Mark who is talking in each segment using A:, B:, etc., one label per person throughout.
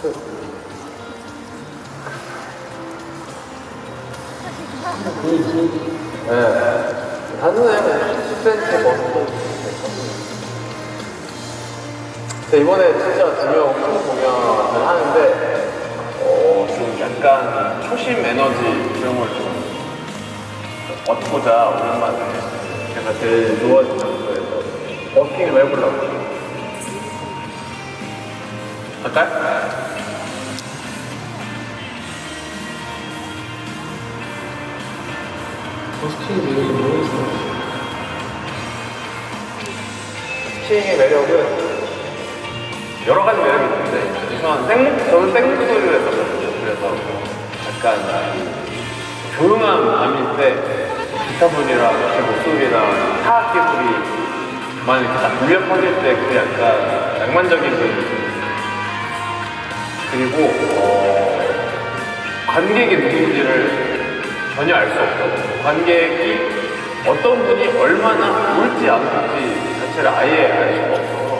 A: 네. 단순히 그냥 10cm 벗고 네, 이번에 진짜 큰 공연을 하는데 어, 지금 약간 초심 에너지 이런 걸좀 얻고자 오랜만에 제가 제일 좋아하는 장소에서 버스킹을 해보려고 할까요? 스키잉의 매력은 여러 가지 매력이 있는데 우선 생, 저는 생목 소리를 했었거든요. 그래서 약간 이 조용한 때 기타 소리랑 제 목소리랑 타악기 소리만 이렇게 딱 울려 퍼질 때 그 약간 낭만적인 그 그리고 어, 관객이 누군지를 전혀 알 수 없고 관객이 어떤 분이 얼마나 울지 않을지 자체를 아예 알 수가 없어서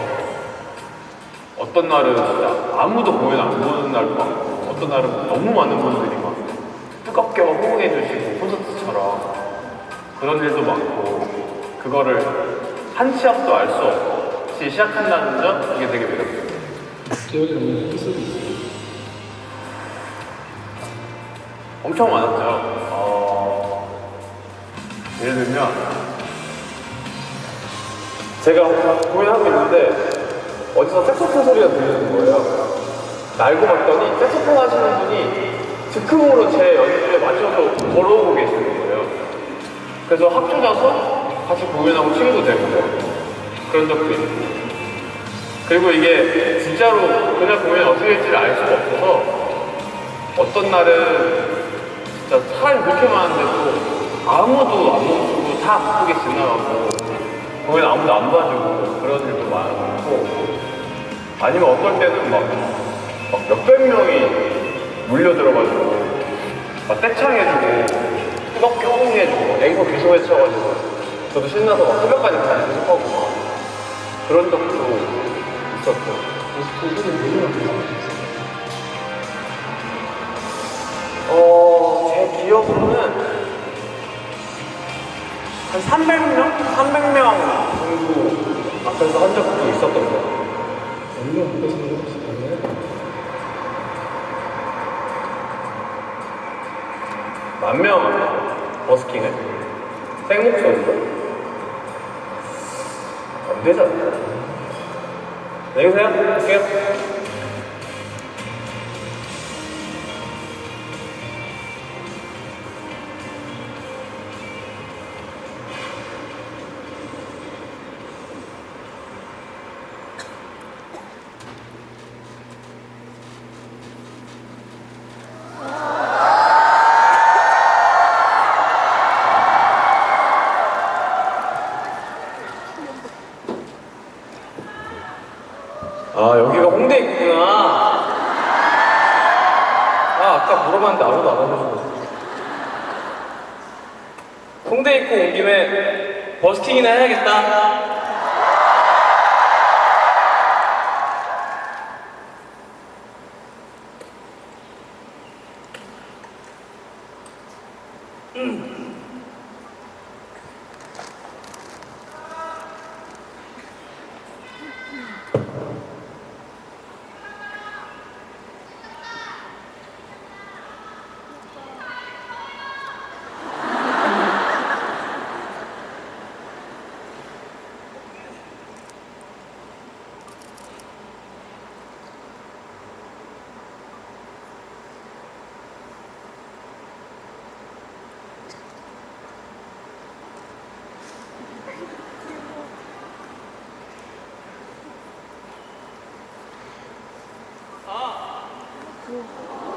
A: 어떤 날은 진짜 아무도 공연 안 보는 날도 많고 어떤 날은 너무 많은 분들이 막 뜨겁게 막 호응해 주시고 콘서트처럼 그런 일도 많고 그거를 한 치 앞도 알 수 없이 시작한다는 점 이게 되게 매력적이에요
B: 기억에 남는 에피소드 있어요?
A: 엄청 많았죠. 어, 예를 들면 제가 공연하고 있는데 어디서 색소폰 소리가 들리는 거예요. 알고 봤더니 색소폰 하시는 분이 즉흥으로 제 연주에 맞춰서 걸어오고 계시는 거예요. 그래서 합쳐져서 같이 공연하고 친구 되고 그런 적도 있고 그리고 이게 진짜로 그날 공연이 어떻게 될지를 알 수가 없어서 어떤 날은 진짜 사람이 그렇게 많은데도 아무도 안 멈추고 다 바쁘게 지나가고 공연 아무도 안 봐주고 그런 일도 많고 아니면 어떨 때는 막, 막 몇백 명이 물려들어가지고 막 떼창해주고 뜨겁게 호응해주고 앵커 계속 외쳐가지고 저도 신나서 막 새벽까지 다 계속하고 막 그런 적도 있었고?
B: 어,
A: 제 기억으로는 한 300명? 300명 정도 앞에서 한 적도 같아요.
B: 얼마나 못하시는 거 혹시?
A: 만명 버스킹을? 생목소리로? 안 않나요? 안녕히 계세요. 할게요. 있구나. 아, 아까 물어봤는데 아무도 안 알려주고.
C: 홍대 입고 온 김에 버스킹이나 해야겠다. 음. 嗯。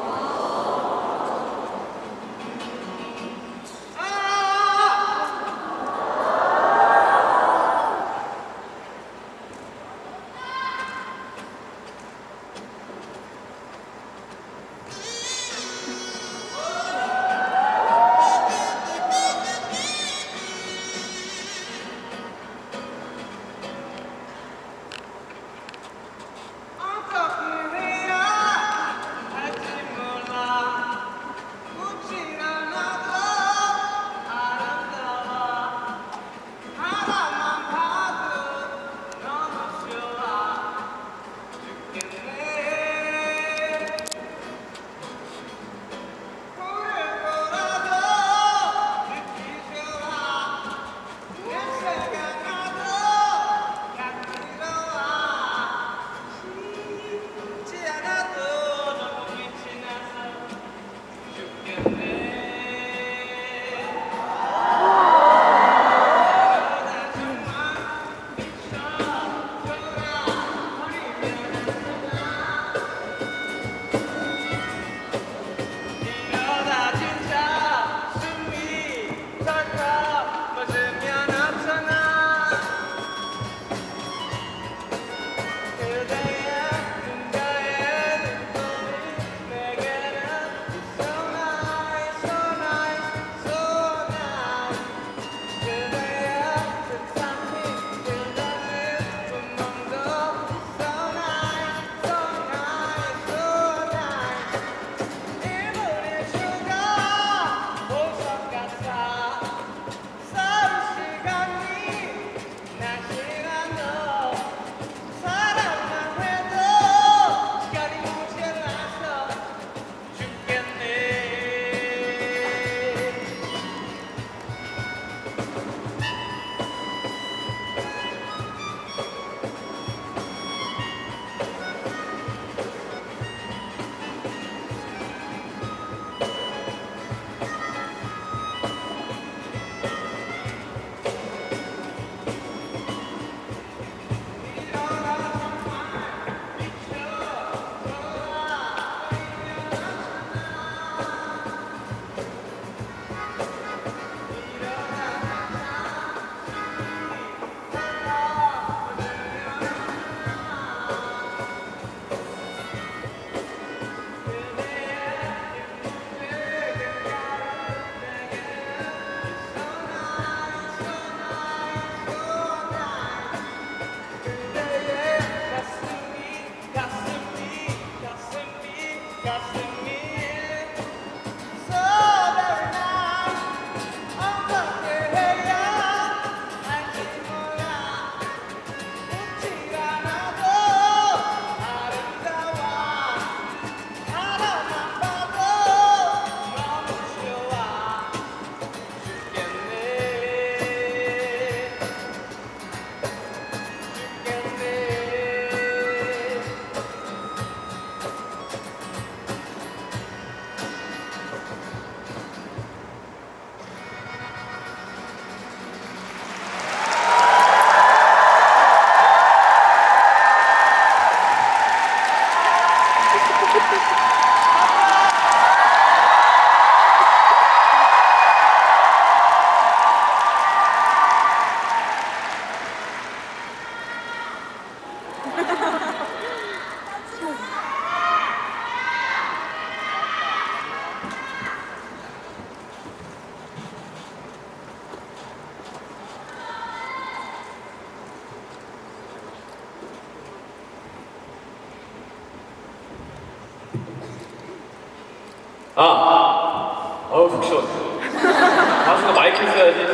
C: 가수가 마이크 있어야지.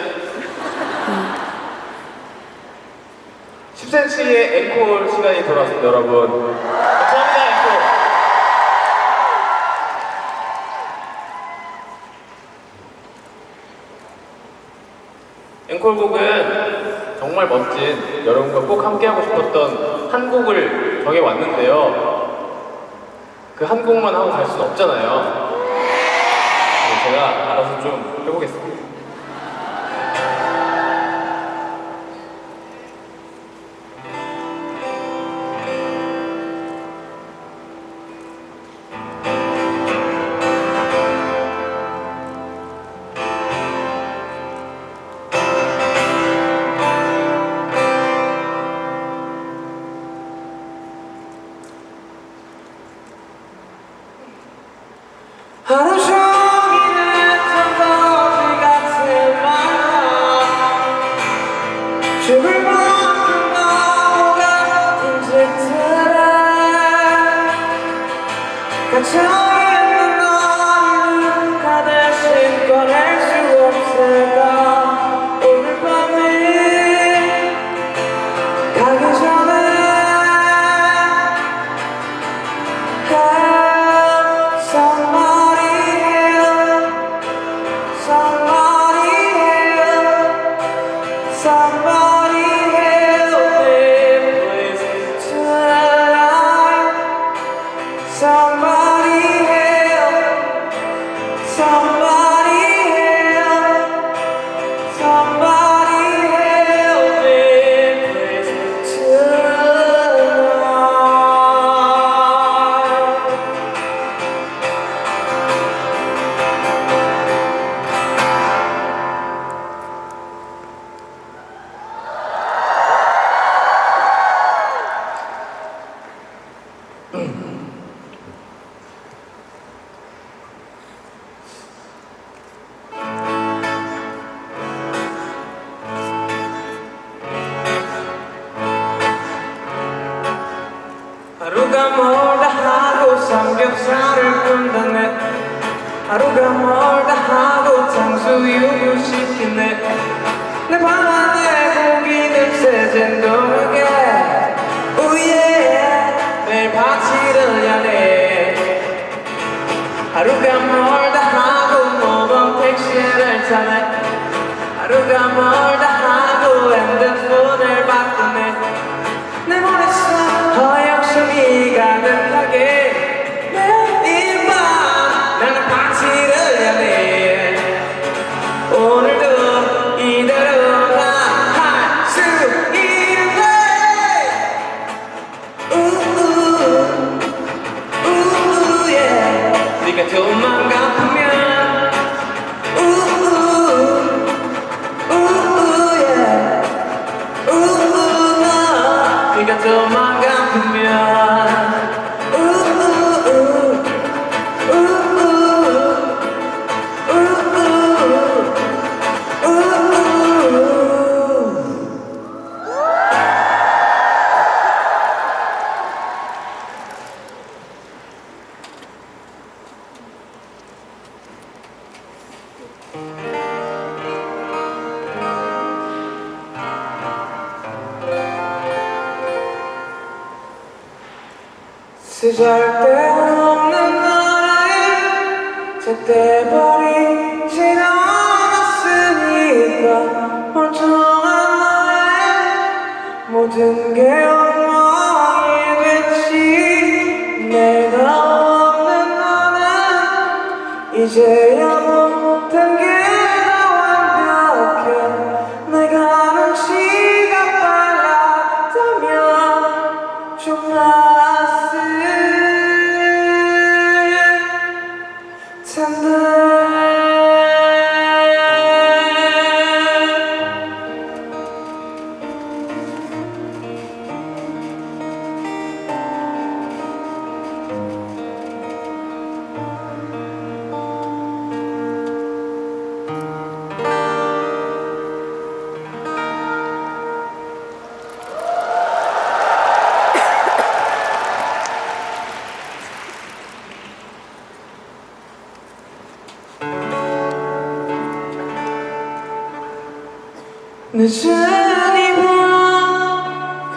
C: 10cm의 앵콜 시간이 돌아왔습니다, 여러분. 감사합니다, 앵콜. 앵콜곡은 정말 멋진 여러분과 꼭 함께하고 싶었던 한 곡을 정해왔는데요. 그 한 곡만 하고 갈 수는 없잖아요. 그래서 제가 알아서 좀 해보겠습니다.
D: 하루가 멀다 하고 탕수육을 시키네 내방 안에 고기 냄새 진동하게. 오예 매일 파티를 야네. 하루가 멀다 하고 모범 택시를 타네. 하루가 멀다 오 쓰잘데없는 나라에 제때 버리진 않았으니까 멀쩡한 나의 모든 게 엉망이 됐지. 내가 없는 나는 이제야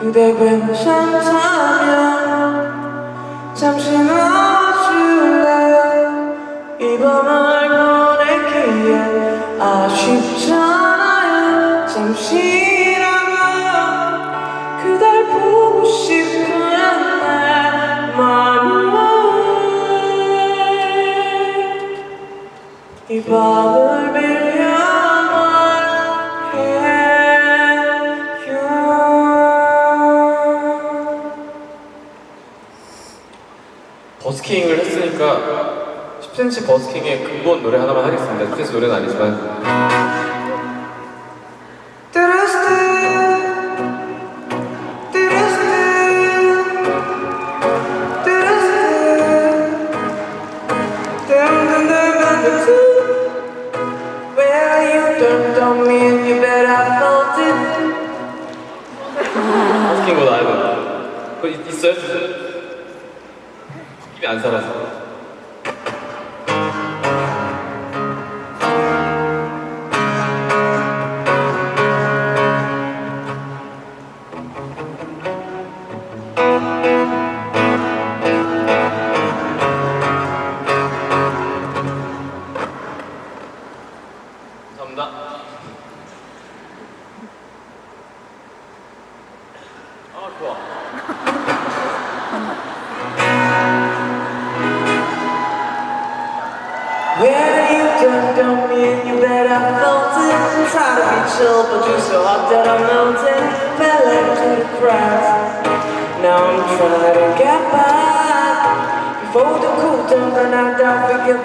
D: 그대 괜찮다면 잠시만
C: 스탠시 버스킹의 근본 노래 하나만 하겠습니다. 그 스탠시 노래는 아니지만.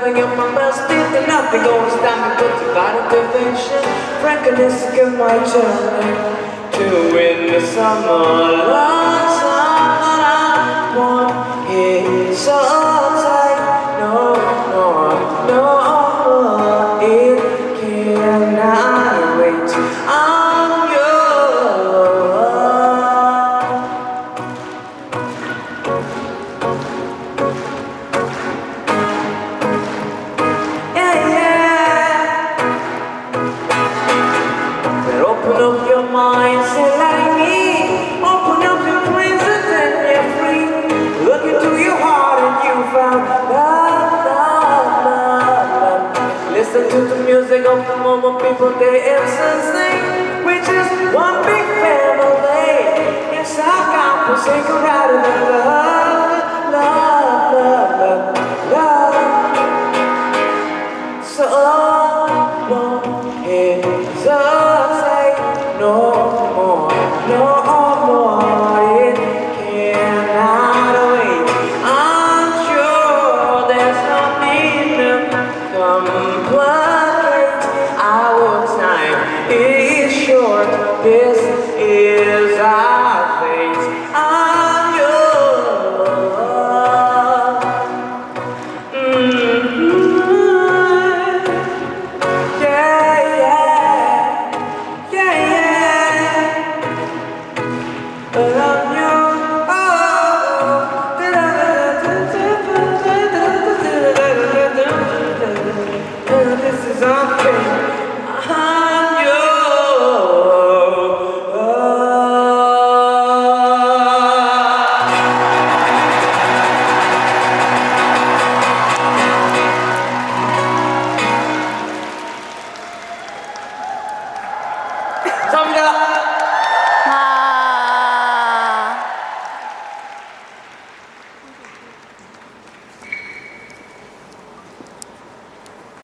D: nothing in my mouth, did nothing gonna stop me but divine intervention. this in my turn to win the summer love. Is. but there is something which one big family. It's our love.